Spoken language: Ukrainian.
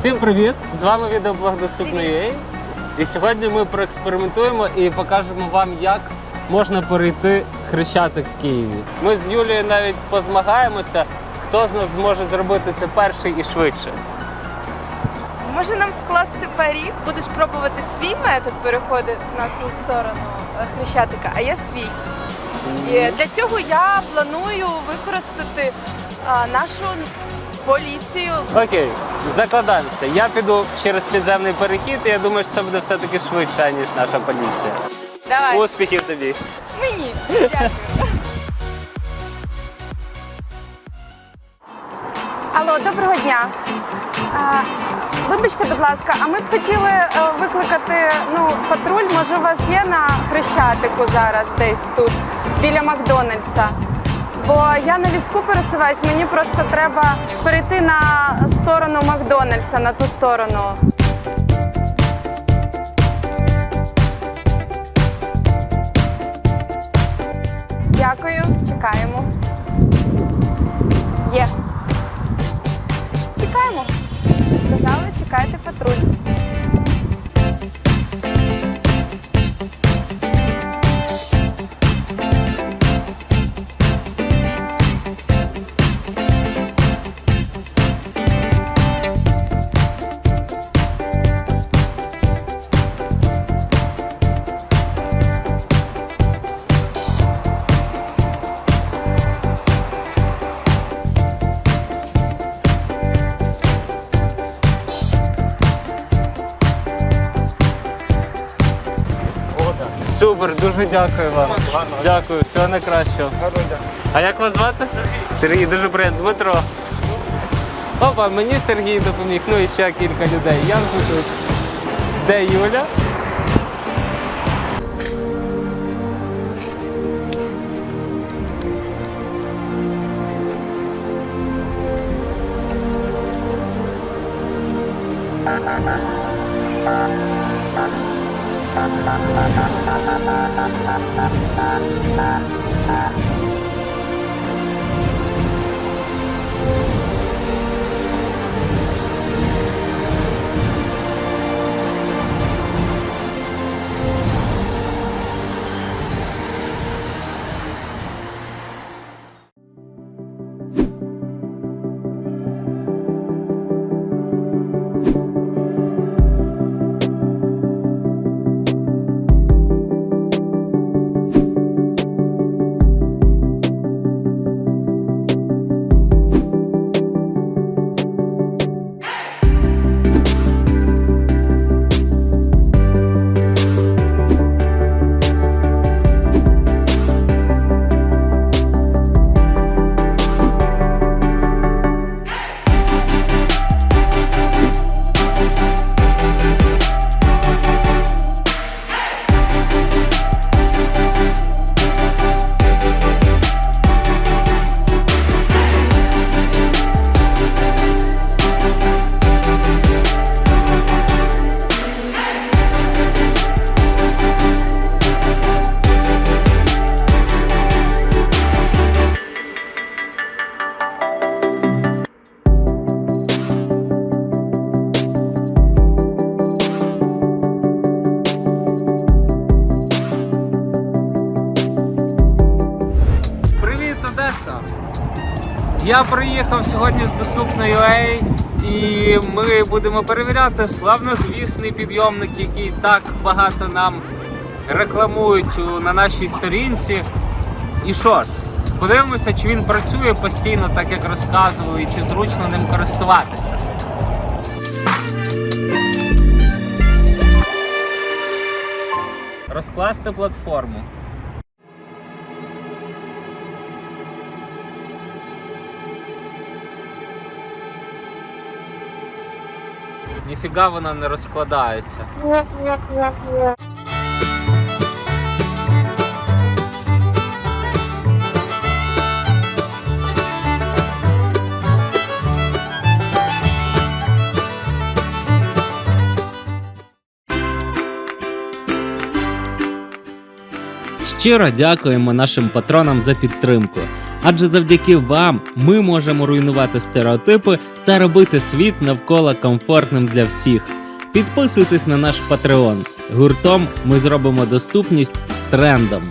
Всім привіт! З вами відеоблог Доступно.ua І сьогодні ми проекспериментуємо і покажемо вам, як можна перейти хрещатик в Києві. Ми з Юлією навіть позмагаємося, хто з нас зможе зробити це перший і швидше. Може нам скласти парі? Будеш пробувати свій метод переходу на ту сторону е, хрещатика, а я свій. І для цього я планую використати а, нашу поліцію. Окей, закладаємося. Я піду через підземний перехід, і я думаю, що це буде все-таки швидше, ніж наша поліція. Давай, Успіхів тобі! мені. Дякую. Алло, доброго дня. А, вибачте, будь ласка, а ми б хотіли е, викликати ну, патруль. Може, у вас є на хрещатику зараз десь тут, біля Макдональдса? Бо я на візку пересуваюсь, мені просто треба перейти на сторону Макдональдса, на ту сторону. Дякую, чекаємо. Є. Чекаємо. Сказали, чекайте патруль. Супер, дуже дякую вам. Дякую, всього найкращого. А як вас звати? Сергій, дуже приємно. Дмитро. Опа, мені Сергій допоміг, ну і ще кілька людей. Я вже тут. Де Юля? Привіт, Одеса! Я приїхав сьогодні з доступної UA і ми будемо перевіряти славнозвісний підйомник, який так багато нам рекламують на нашій сторінці. І що ж, подивимося, чи він працює постійно, так як розказували, і чи зручно ним користуватися. Розкласти платформу. Ніфіга вона не розкладається. Щиро дякуємо нашим патронам за підтримку. Адже завдяки вам ми можемо руйнувати стереотипи та робити світ навколо комфортним для всіх. Підписуйтесь на наш Patreon. Гуртом ми зробимо доступність трендом.